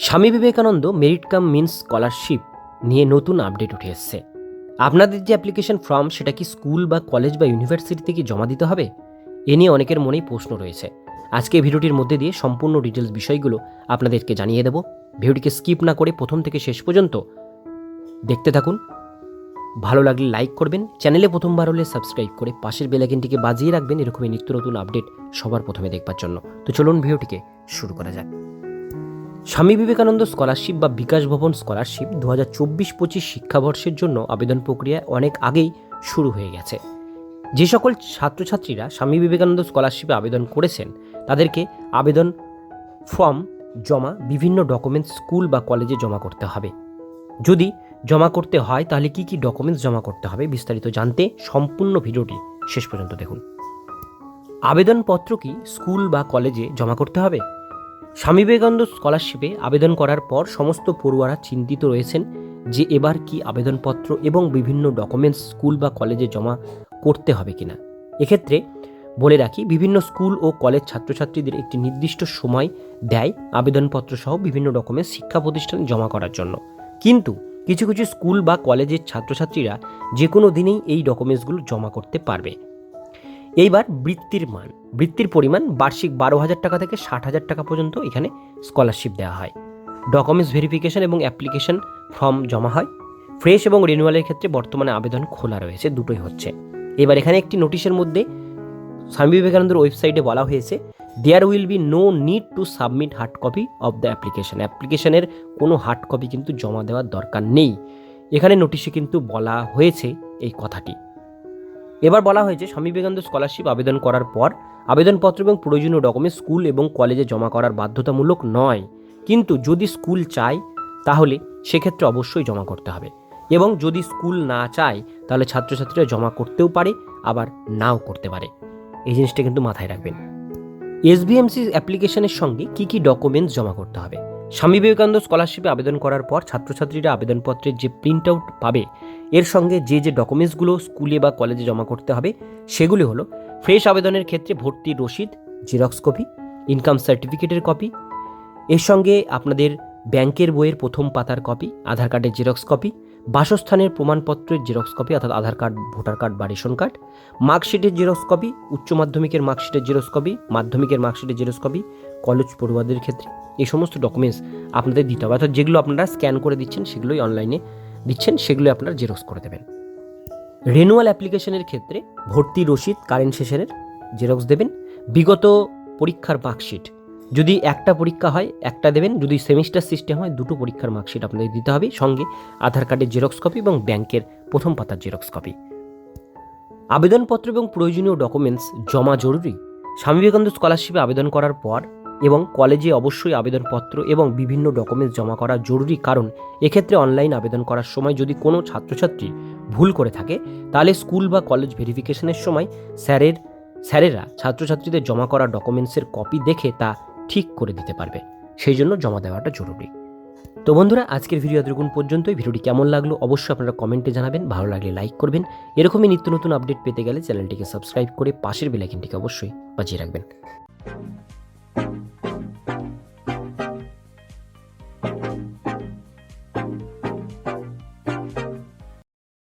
Swami Vivekananda merit cum means scholarship নিয়ে নতুন update উঠে এসছে। আপনাদের যে অ্যাপ্লিকেশন ফর্ম, সেটা কি স্কুল বা কলেজ বা ইউনিভার্সিটি থেকে জমা দিতে হবে? এ নিয়ে অনেকের মনেই প্রশ্ন রয়েছে। আজকে ভিডিওটির মধ্যে দিয়ে সম্পূর্ণ ডিটেলস বিষয়গুলো আপনাদেরকে জানিয়ে দেব। ভিডিওটিকে স্কিপ না করে প্রথম থেকে শেষ পর্যন্ত দেখতে থাকুন। ভালো লাগলে লাইক করবেন, চ্যানেলে প্রথমবার হলে সাবস্ক্রাইব করে পাশের বেলাইকিনটিকে বাজিয়ে রাখবেন। এরকমই নিত্য নতুন আপডেট সবার প্রথমে দেখবার জন্য। তো চলুন ভিডিওটিকে শুরু করা যাক। স্বামী বিবেকানন্দ স্কলারশিপ বা বিকাশ ভবন স্কলারশিপ দু হাজার চব্বিশ পঁচিশ শিক্ষাবর্ষের জন্য আবেদন প্রক্রিয়া অনেক আগেই শুরু হয়ে গেছে। যে সকল ছাত্রছাত্রীরা স্বামী বিবেকানন্দ স্কলারশিপে আবেদন করেছেন, তাদেরকে আবেদন ফর্ম জমা বিভিন্ন ডকুমেন্টস স্কুল বা কলেজে জমা করতে হবে। যদি জমা করতে হয়, তাহলে কি কি ডকুমেন্টস জমা করতে হবে বিস্তারিত জানতে সম্পূর্ণ ভিডিওটি শেষ পর্যন্ত দেখুন। আবেদনপত্র কি স্কুল বা কলেজে জমা করতে হবে? স্বামী বিবেকানন্দ স্কলারশিপে আবেদন করার পর সমস্ত পড়ুয়ারা চিন্তিত রয়েছেন যে এবার কি আবেদনপত্র এবং বিভিন্ন ডকুমেন্টস স্কুল বা কলেজে জমা করতে হবে কিনা। এক্ষেত্রে বলে রাখি, বিভিন্ন স্কুল ও কলেজ ছাত্রছাত্রীদের একটি নির্দিষ্ট সময় দেয় আবেদনপত্র সহ বিভিন্ন ডকুমেন্টস শিক্ষা প্রতিষ্ঠানে জমা করার জন্য। কিন্তু কিছু কিছু স্কুল বা কলেজের ছাত্রছাত্রীরা যে কোনো দিনেই এই ডকুমেন্টসগুলো জমা করতে পারবে। এইবার বৃত্তির মান। বৃত্তির পরিমাণ বার্ষিক বারো হাজার টাকা থেকে ষাট হাজার টাকা পর্যন্ত এখানে স্কলারশিপ দেওয়া হয়। ডকুমেন্টস ভেরিফিকেশন এবং অ্যাপ্লিকেশন ফর্ম জমা হয়। ফ্রেশ এবং রিনিউয়ালের ক্ষেত্রে বর্তমানে আবেদন খোলা রয়েছে, দুটোই হচ্ছে। এবার এখানে একটি নোটিশের মধ্যে স্বামী বিবেকানন্দের ওয়েবসাইটে বলা হয়েছে there will be no need to submit hard copy of the application অ্যাপ্লিকেশনের কোনো হার্ড কপি কিন্তু জমা দেওয়ার দরকার নেই। এখানে নোটিশে কিন্তু বলা হয়েছে এই কথাটি। এবার বলা হয়েছে, স্বামী বিবেকানন্দ স্কলারশিপ আবেদন করার পর আবেদনপত্র এবং প্রয়োজনীয় ডকুমেন্ট স্কুল এবং কলেজে জমা করার বাধ্যতামূলক নয়। কিন্তু যদি স্কুল চায়, তাহলে সেক্ষেত্রে অবশ্যই জমা করতে হবে। এবং যদি স্কুল না চায়, তাহলে ছাত্রছাত্রীরা জমা করতেও পারে, আবার নাও করতে পারে। এই জিনিসটা কিন্তু মাথায় রাখবেন। এসবিএমসি অ্যাপ্লিকেশনের সঙ্গে কি কি ডকুমেন্টস জমা করতে হবে? স্বামী বিবেকানন্দ স্কলারশিপে আবেদন করার পর ছাত্রছাত্রীরা আবেদনপত্রের যে প্রিন্ট আউট পাবে এর সঙ্গে যে যে ডকুমেন্টসগুলো স্কুলে বা কলেজে জমা করতে হবে, সেগুলি হলো ফ্রেশ আবেদনের ক্ষেত্রে ভর্তির রসিদ জেরক্স কপি ইনকাম সার্টিফিকেটের কপি এর সঙ্গে আপনাদের ব্যাংকের বইয়ের প্রথম পাতার কপি আধার কার্ডের জেরক্স কপি বাসস্থানের প্রমাণপত্রের জেরক্স কপি অর্থাৎ আধার কার্ড, ভোটার কার্ড বা রেশন কার্ড, মার্কশিটের জেরক্স কপি উচ্চ মাধ্যমিকের মার্কশিটের জেরক্স কপি মাধ্যমিকের মার্কশিটের জেরক্স কপি কলেজ পড়ুয়াদের ক্ষেত্রে। এই সমস্ত ডকুমেন্টস আপনাদের দিতে হবে। অর্থাৎ যেগুলো আপনারা স্ক্যান করে দিচ্ছেন, সেগুলোই অনলাইনে দিচ্ছেন, সেগুলো আপনারা জেরক্স করে দেবেন। রেনুয়াল অ্যাপ্লিকেশনের ক্ষেত্রে ভর্তি রসিদ কারেন্ট সেশনের জেরক্স দেবেন। বিগত পরীক্ষার মার্কশিট, যদি একটা পরীক্ষা হয়, একটা দেবেন। যদি সেমিস্টার সিস্টেম হয়, দুটো পরীক্ষার মার্কশিট আপনাদের দিতে হবে। সঙ্গে আধার কার্ডের জেরক্স কপি এবং ব্যাংকের প্রথম পাতার জেরক্স কপি। আবেদনপত্র এবং প্রয়োজনীয় ডকুমেন্টস জমা জরুরি। স্বামী বিবেকানন্দ স্কলারশিপে আবেদন করার পর এবং কলেজে অবশ্যই আবেদনপত্র এবং বিভিন্ন ডকুমেন্টস জমা করা জরুরি কারণ, এক্ষেত্রে অনলাইন আবেদন করার সময় যদি কোনো ছাত্রছাত্রী ভুল করে থাকে, তাহলে স্কুল বা কলেজ ভেরিফিকেশনের সময় স্যারের, স্যারেরা ছাত্রছাত্রীদের জমা করা ডকুমেন্টসের কপি দেখে তা ঠিক করে দিতে পারবে। সেই জন্য জমা দেওয়াটা জরুরি। তো বন্ধুরা, আজকের ভিডিও এতটুকুন পর্যন্তই। ভিডিওটি কেমন লাগল অবশ্যই আপনারা কমেন্টে জানাবেন। ভালো লাগলে লাইক করবেন। এরকমই নিত্য নতুন আপডেট পেতে গেলে চ্যানেলটিকে সাবস্ক্রাইব করে পাশের বেলাইকিনটিকে অবশ্যই বাজিয়ে রাখবেন।